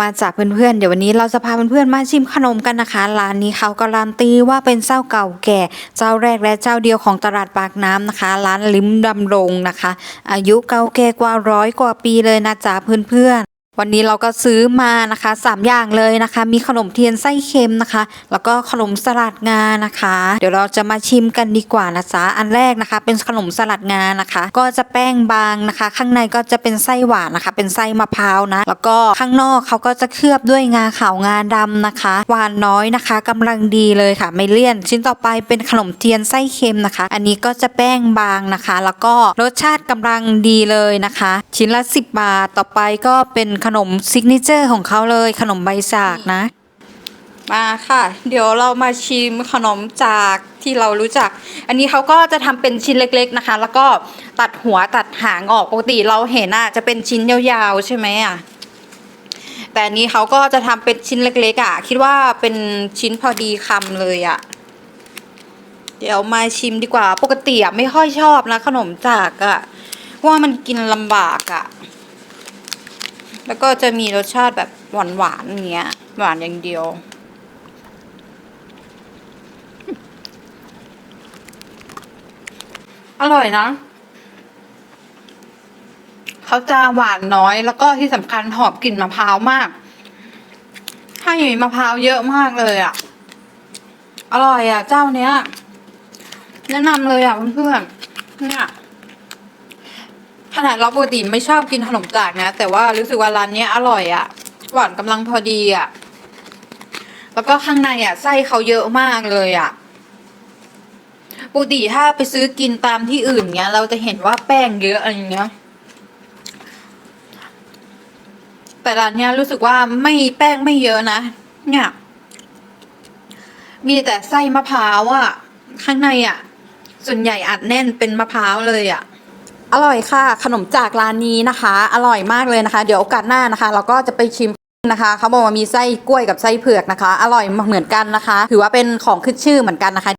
มาจากเพื่อนๆ เดี๋ยววันนี้เราจะพาเพื่อนๆ มาชิมขนมกันนะคะ ร้านนี้เขาการันตีว่าเป็นเจ้าเก่าแก่ เจ้าแรกและเจ้าเดียวของตลาดปากน้ำนะคะ ร้านลิ้มดำรงนะคะ อายุเก่าแก่กว่าร้อยกว่าปีเลยนะจ๊ะเพื่อนๆ วันนี้เราก็ซื้อมานะคะสามอย่างเลยนะคะ มีขนมเทียนไส้เค็มนะคะ แล้วก็ขนมสลัดงานะคะ เดี๋ยวเราจะมาชิมกันดีกว่านะจ๊ะอันแรกนะคะ เป็นขนมสลัดงานะคะ ก็จะแป้งบางนะคะ ข้างในก็จะเป็นไส้หวานนะคะ เป็นไส้มะพร้าวนะ แล้วก็ข้างนอกเขาก็จะเคลือบด้วยงาขาวงาดำนะคะ หวานน้อยนะคะกำลังดีเลยค่ะ ไม่เลี่ยน ชิ้นต่อไปเป็นขนมเทียนไส้เค็มนะคะ อันนี้ก็จะแป้งบางนะคะ แล้วก็รสชาติกำลังดีเลยนะคะ ชิ้นละ 10 บาทต่อไปก็เป็นขนมซิกเนเจอร์ของเขาเลยขนมใบจากนะ มาค่ะ เดี๋ยวเรามาชิมขนมจากที่เรารู้จัก อันนี้เขาก็จะทำเป็นชิ้นเล็กๆนะคะ แล้วก็ตัดหัวตัดหางออกปกติเราเห็นอะจะเป็นชิ้นยาวๆใช่ไหมอะแต่อันนี้เขาก็จะทำเป็นชิ้นเล็กๆอะ คิดว่าเป็นชิ้นพอดีคำเลยอะเดี๋ยวมาชิมดีกว่า ปกติอะไม่ค่อยชอบนะขนมจากอะว่ามันกินลำบากอะ แล้วก็จะมีรสชาติแบบหวานๆอย่างเงี้ย หวานอย่างเดียว อร่อยนะเขาจะหวานน้อยแล้วก็ที่สำคัญหอมกลิ่นมะพร้าวมากให้มะพร้าวเยอะมากเลยอะ อร่อยอะ เจ้าเนี้ย แนะนำเลยอะเพื่อนๆเนี่ย ขนาดเราปกติไม่ชอบกินขนมจากนะ แต่ว่ารู้สึกว่าร้านนี้อร่อยอะ่ะหวานกำลังพอดีอะ่ะแล้วก็ข้างในอะ่ะไส้เขาเยอะมากเลยอะ่ะปกติถ้าไปซื้อกินตามที่อื่นเนี้ย เราจะเห็นว่าแป้งเยอะอะไรเงี้ยแต่ร้านเนี้ยรู้สึกว่าไม่แป้งไม่เยอะนะ เนี่ย มีแต่ไส้มะพร้าวอะ่ะข้างในอะ่ะส่วนใหญ่อัดแน่นเป็นมะพร้าวเลยอะ อร่อยค่ะ ขนมจากร้านนี้นะคะ อร่อยมากเลยนะคะ เดี๋ยวโอกาสหน้านะคะ เราก็จะไปชิมนะคะเขาบอกว่ามีไส้กล้วยกับไส้เผือกนะคะ อร่อยเหมือนกันนะคะ ถือว่าเป็นของขึ้นชื่อเหมือนกันนะคะ